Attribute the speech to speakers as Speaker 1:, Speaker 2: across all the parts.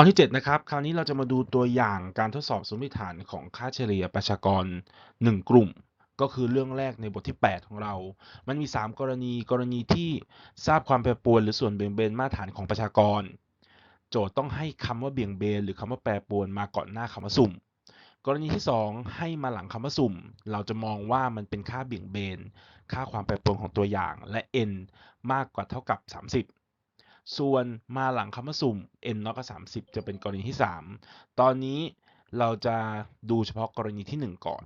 Speaker 1: ตอนที่ 7 นะครับ คราวนี้เราจะมาดูตัวอย่างการทดสอบสมมติฐานของค่าเฉลี่ยประชากร 1 กลุ่ม ก็คือเรื่องแรกในบทที่ 8 ของเรา มันมี 3 กรณีกรณีที่ทราบความแปรปรวนหรือส่วนเบี่ยงเบนมาตรฐานของประชากร โจทย์ต้องให้คำว่าเบี่ยงเบน หรือคำว่าแปรปรวนมาก่อนหน้าคำว่าสุ่ม กรณีที่ 2 ให้มาหลังคำว่าสุ่ม เราจะมองว่ามันเป็นค่าเบี่ยงเบน ค่าความแปรปรวนของตัวอย่างและ n มากกว่าเท่ากับ 30 ส่วนมาหลังคำว่าสุ่ม n น้อยกว่า30 จะเป็นกรณีที่ 3 ตอนนี้เราจะดูเฉพาะกรณีที่ 1 ก่อน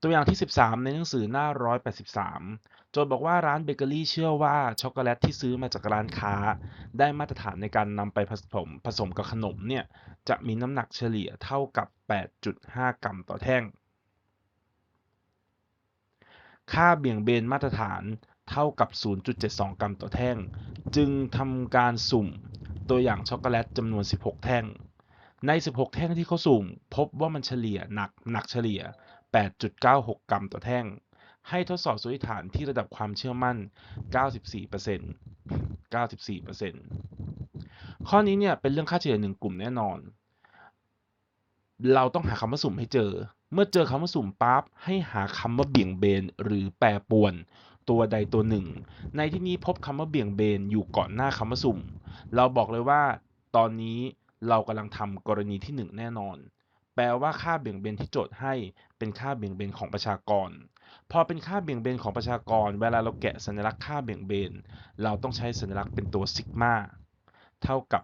Speaker 1: ตัวอย่างที่ 13 ในหนังสือหน้า 183 โจทย์บอกว่าร้านเบเกอรี่เชื่อว่าช็อกโกแลตที่ซื้อมาจากร้านค้า ได้มาตรฐานในการนำไปผสมผสมกับขนมเนี่ย จะมีน้ำหนักเฉลี่ยเท่ากับ 8.5 กรัมต่อแท่ง ค่าเบี่ยงเบนมาตรฐาน เท่ากับ 0.72 กรัมต่อแท่ง จึงทำการสุ่มตัวอย่างช็อกโกแลตจำนวน 16 แท่ง ใน 16 แท่งที่เขาสุ่ม พบว่ามันเฉลี่ยหนักหนักเฉลี่ย 8.96 กรัมต่อแท่ง ให้ทดสอบสมมติฐานที่ระดับความเชื่อมั่น 94% 94%ข้อนี้เนี่ยเป็นเรื่องค่าเฉลี่ยหนึ่งกลุ่มแน่นอน เราต้องหาคำว่าสุ่มให้เจอ เมื่อเจอคำว่าสุ่มปั๊บให้หาคำว่าเบี่ยงเบนหรือแปรปรวน ตัวใดตัวหนึ่ง ในที่นี้พบคำว่าเบี่ยงเบนอยู่ก่อนหน้าคำว่าสุ่ม เราบอกเลยว่า ตอนนี้เรากำลังทำกรณีที่ 1 แน่นอน แปลว่าค่าเบี่ยงเบนที่โจทย์ให้เป็นค่าเบี่ยงเบนของประชากร พอเป็นค่าเบี่ยงเบนของประชากร เวลาเราแกะสัญลักษณ์ค่าเบี่ยงเบน เราต้องใช้สัญลักษณ์เป็นตัวซิกมาเท่ากับ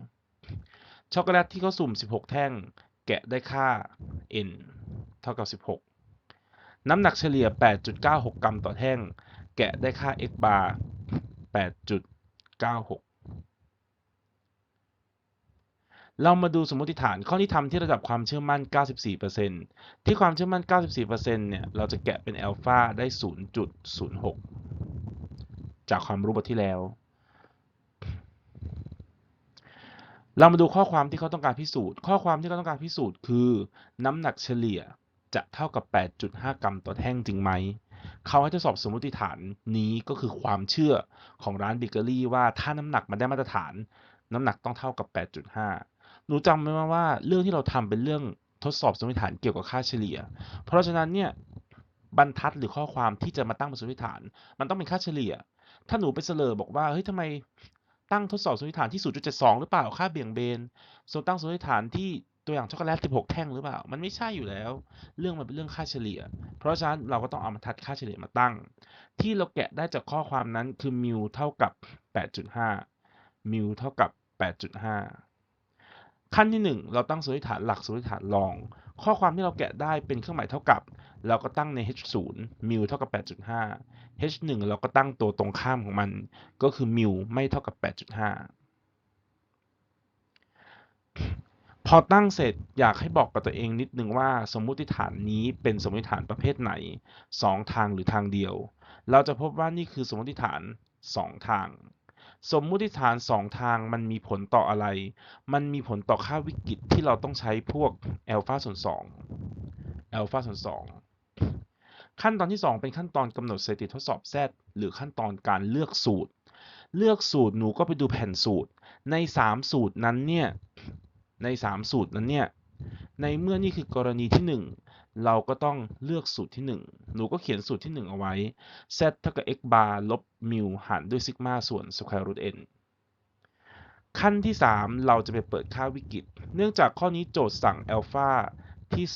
Speaker 1: 0.72 ช็อกโกแลตที่เขาสุ่ม 16 แท่ง แกะได้ค่า n เท่ากับ 16 น้ำหนักเฉลี่ย 8.96 กรัมต่อแท่ง แกะได้ค่า x bar 8.96 เรามาดูสมมติฐานข้อที่ทำที่ระดับความเชื่อมั่น 94%ที่ความเชื่อมั่น 94%เนี่ย เราจะแกะเป็นอัลฟาได้ 0.06 จากความรู้บทที่แล้ว เรามาดูข้อความที่เขาต้องการพิสูจน์ ข้อความที่เขาต้องการพิสูจน์คือน้ำหนักเฉลี่ย จะเท่ากับ 8.5 กรัมต่อแท่งจริงไหม เขาให้ทดสอบสมมติฐานนี้ก็คือความเชื่อของร้านเบเกอรี่ว่าถ้าน้ำหนักมันได้มาตรฐาน น้ำหนักต้องเท่ากับ 8.5 หนูจำไว้ว่าเรื่องที่เราทำเป็นเรื่องทดสอบสมมติฐานเกี่ยวกับค่าเฉลี่ย เพราะฉะนั้นเนี่ยบรรทัดหรือข้อความที่จะมาตั้งเป็นสมมติฐาน มันต้องเป็นค่าเฉลี่ย ถ้าหนูไปเสลอบอกว่าเฮ้ยทำไมตั้งทดสอบสมมติฐานที่ 0.72 หรือเปล่าค่าเบี่ยงเบนส่วนตั้งสมมติฐานที่ ตัวอย่างช็อกโกแลต 16 แท่งหรือเปล่า มันไม่ใช่อยู่แล้ว เรื่องมันเป็นเรื่องค่าเฉลี่ย เพราะฉะนั้นเราก็ต้องเอาบรรทัดค่าเฉลี่ยมาตั้ง ที่เราแกะได้จากข้อความนั้นคือมิวเท่ากับ 8.5 มิวเท่ากับ 8.5 ขั้นที่ 1 เราตั้งสมมติฐานหลักสมมติฐานรอง ข้อความที่เราแกะได้เป็นเครื่องหมายเท่ากับ เราก็ตั้งใน h 0มิวเท่ากับ 8.5 h 1เราก็ตั้งตัวตรงข้ามของมัน ก็คือมิวไม่เท่ากับ 8.5 พอตั้งเสร็จอยากให้บอกกับตัวเองนิดนึงว่าสมมุติฐานนี้เป็นสมมติฐานประเภทไหน 2 ทางหรือทางเดียว เราจะพบว่านี่คือสมมติฐาน 2 ทาง สมมุติฐาน 2 ทางมันมีผลต่ออะไร มันมีผลต่อค่าวิกฤตที่เราต้องใช้พวกอัลฟาส่วน2อัลฟาส่วน2ขั้นตอนที่ 2 เป็นขั้นตอนกำหนดสถิติทดสอบ Z หรือขั้นตอนการเลือกสูตร เลือกสูตรหนูก็ไปดูแผ่นสูตร ใน 3 สูตรนั้นเนี่ย ใน 3 สูตรนั้นเนี่ย ในเมื่อนี่คือกรณีที่ 1 เราก็ต้องเลือกสูตรที่ 1 หนูก็เขียนสูตรที่ 1 เอาไว้ z เท่ากับ x bar ลบมิวหารด้วยซิกมาส่วน square root n ขั้นที่ 3 เราจะไปเปิดค่าวิกฤต เนื่องจากข้อนี้โจทย์สั่งอัลฟาที่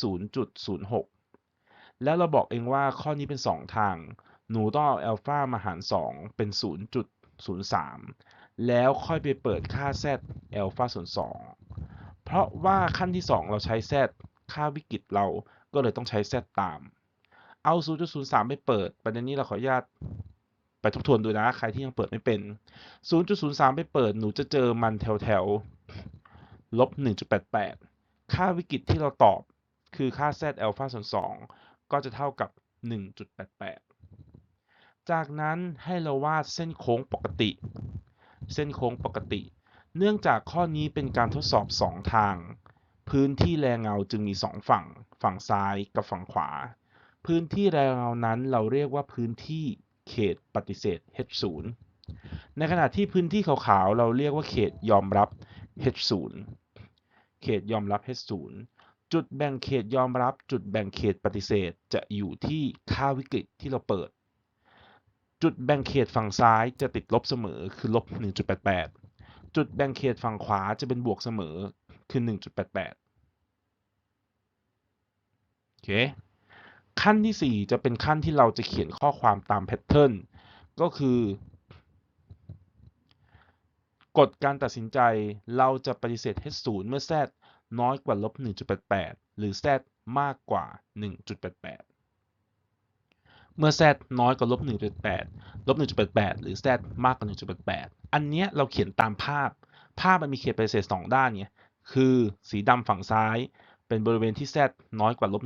Speaker 1: 0.06 แล้วเราบอกเองว่าข้อนี้เป็น 2 ทาง หนูต้องเอาอัลฟามาหาร 2 เป็น 0.03 แล้วค่อยไปเปิดค่า z อัลฟาส่วน2 เพราะว่าขั้นที่ 2 เราใช้ z ค่าวิกฤตเราก็เลยต้องใช้ z ตาม เอา 0.03 ไปเปิด ประเด็นนี้เราขออนุญาตไปทบทวนดูนะ ใครที่ยังเปิดไม่เป็น 0.03 ไปเปิด หนูจะเจอมันแถวแถวลบ 1.88 ค่าวิกฤตที่เราตอบคือค่า z อัลฟาส่วน2ก็จะเท่ากับ 1.88 จากนั้นให้เราวาดเส้นโค้งปกติ เส้นโค้งปกติ เนื่องจากข้อนี้เป็นการทดสอบ 2 ทาง พื้นที่แรงเงาจึงมี 2 ฝั่ง ฝั่งซ้ายกับฝั่งขวา พื้นที่แรงเงานั้นเราเรียกว่าพื้นที่เขตปฏิเสธ H0 ในขณะที่พื้นที่ขาวๆ เราเรียกว่าเขตยอมรับ H0 เขตยอมรับ H0 จุดแบ่งเขตยอมรับ จุดแบ่งเขตปฏิเสธ จะอยู่ที่ค่าวิกฤตที่เราเปิด จุดแบ่งเขตฝั่งซ้ายจะติดลบเสมอคือลบ1.88 จุดแบ่งเขตฝั่งขวาจะเป็นบวกเสมอคือ 1.88 โอเค ขั้นที่ 4 จะเป็นขั้นที่เราจะเขียนข้อความตามแพทเทิร์น ก็คือกฎการตัดสินใจเราจะปฏิเสธ H0 เมื่อ Z น้อยกว่าลบ 1.88 หรือ Z มากกว่า 1.88 เมื่อ Z น้อยกว่าลบ1.8ลบ1.88 หรือ Z มากกว่า 1.88 อันเนี้ยเราเขียนตามภาพ ภาพมันมีเขตปฏิเสธ2ด้านไงคือสีดำฝั่งซ้ายเป็นบริเวณที่ Z น้อยกว่าลบ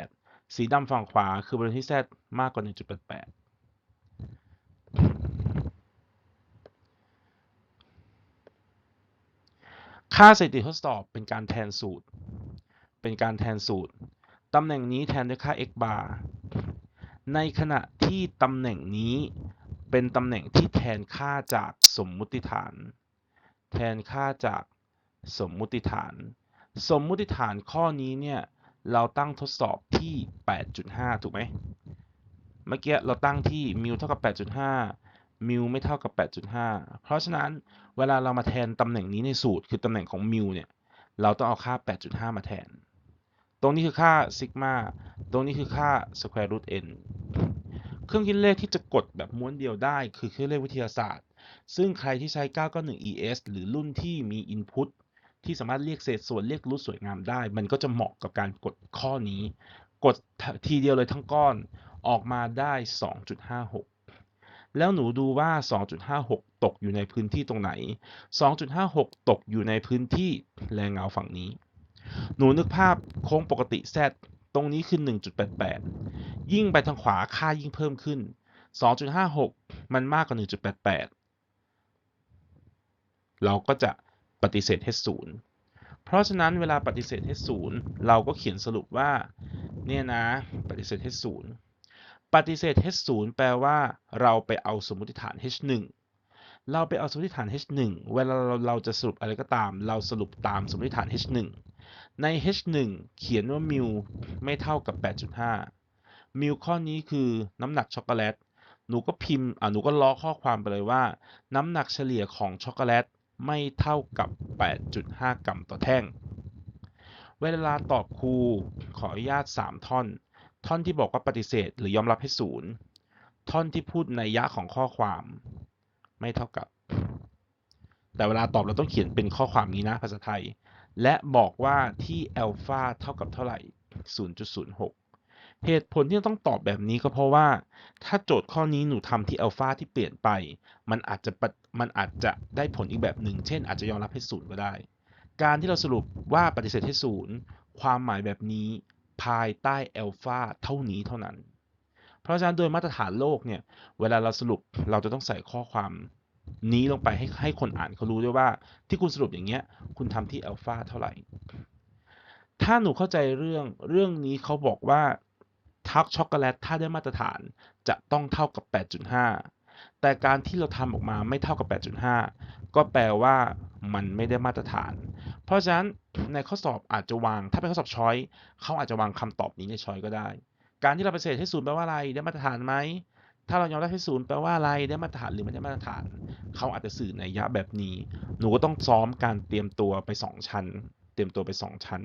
Speaker 1: 1.88 สีดำฝั่งขวาคือบริเวณที่ Z มากกว่า 1.88ค่าสถิติทดสอบเป็นการแทนสูตร เป็นการแทนสูตร ตำแหน่งนี้แทนด้วยค่า x bar ในขณะที่ตำแหน่งนี้เป็นตำแหน่งที่แทนค่าจากสมมุติฐาน แทนค่าจากสมมุติฐาน สมมุติฐานข้อนี้เนี่ยเราตั้งทดสอบที่ 8.5 ถูกไหม เมื่อกี้เราตั้งที่มิวเท่ากับ 8.5 มิวไม่เท่ากับ 8.5 เพราะฉะนั้นเวลาเรามาแทนตำแหน่งนี้ในสูตรคือตำแหน่งของมิวเนี่ย เราต้องเอาค่า 8.5 มาแทน ตรงนี้คือค่าซิกมาตรงนี้คือค่า square root n เครื่องคิดเลขที่จะกดแบบม้วนเดียวได้คือเครื่องเลขวิทยาศาสตร์ ซึ่งใครที่ใช้ 991 ES หรือรุ่นที่มี input ที่สามารถเรียกเศษส่วนเรียกรูทสวยงามได้ มันก็จะเหมาะกับการกดข้อนี้ กดทีเดียวเลยทั้งก้อนออกมาได้ 2.56 แล้วหนูดูว่า 2.56 ตกอยู่ในพื้นที่ตรงไหน 2.56 ตกอยู่ในพื้นที่แรงเงาฝั่งนี้ หนูนึกภาพโค้งปกติ Z ตรงนี้คือ 1.88 ยิ่งไปทางขวาค่ายิ่งเพิ่มขึ้น 2.56 มันมากกว่า 1.88 เราก็จะปฏิเสธ H0 เพราะฉะนั้นเวลาปฏิเสธ H0 เราก็เขียนสรุปว่า เนี่ยนะ ปฏิเสธ H0 ปฏิเสธ H0 แปลว่าเราไปเอาสมมติฐาน H1 เราไปเอาสมมติฐาน H1 เวลาเราเราจะสรุปอะไรก็ตาม เราสรุปตามสมมติฐาน H1 ใน H1 เขียนว่ามิวไม่เท่ากับ 8.5 มิวข้อนี้คือน้ำหนักช็อกโกแลต หนูก็พิมพ์อ่าหนูก็ล้อข้อความไปเลยว่า น้ำหนักเฉลี่ยของช็อกโกแลตไม่เท่ากับ 8.5 กรัมต่อแท่ง เวลาตอบครูขออนุญาต 3 ท่อน ท่อนที่บอกว่าปฏิเสธหรือยอมรับให้ศูนย์ ท่อนที่พูดในยะของข้อความ ไม่เท่ากับ แต่เวลาตอบเราต้องเขียนเป็นข้อความนี้นะภาษาไทย และบอกว่าที่อัลฟาเท่ากับเท่าไหร่ 0.06 เหตุผลที่ต้องตอบแบบนี้ก็เพราะว่า ถ้าโจทย์ข้อนี้หนูทำที่อัลฟาที่เปลี่ยนไป มันอาจจะมันอาจจะได้ผลอีกแบบหนึ่ง เช่น อาจจะยอมรับให้ศูนย์ก็ได้ การที่เราสรุปว่าปฏิเสธให้ศูนย์ความหมายแบบนี้ภายใต้อัลฟาเท่านี้เท่านั้น เพราะฉะนั้นโดยมาตรฐานโลกเนี่ย เวลาเราสรุปเราจะต้องใส่ข้อความนี้ลงไปให้ให้คนอ่านเขารู้ด้วยว่า ที่คุณสรุปอย่างเงี้ย คุณทำที่อัลฟาเท่าไหร่ ถ้าหนูเข้าใจเรื่องเรื่องนี้เขาบอกว่าทักช็อกโกแลตถ้าได้มาตรฐานจะต้องเท่ากับ 8.5 แต่การที่เราทำออกมาไม่เท่ากับ 8.5 ก็แปลว่ามันไม่ได้มาตรฐาน เพราะฉะนั้นในข้อสอบอาจจะวาง ถ้าเป็นข้อสอบช้อยเขาอาจจะวางคำตอบนี้ในช้อยก็ได้ การที่เราปฏิเสธให้ศูนย์แปลว่าอะไรได้มาตรฐานไหมถ้าเรายอมรับให้ศูนย์แปลว่าอะไรได้มาตรฐานหรือไม่ได้มาตรฐาน เขาอาจจะสื่อในยะแบบนี้ หนูก็ต้องซ้อมการเตรียมตัวไป 2 ชั้น เตรียมตัวไป 2 ชั้น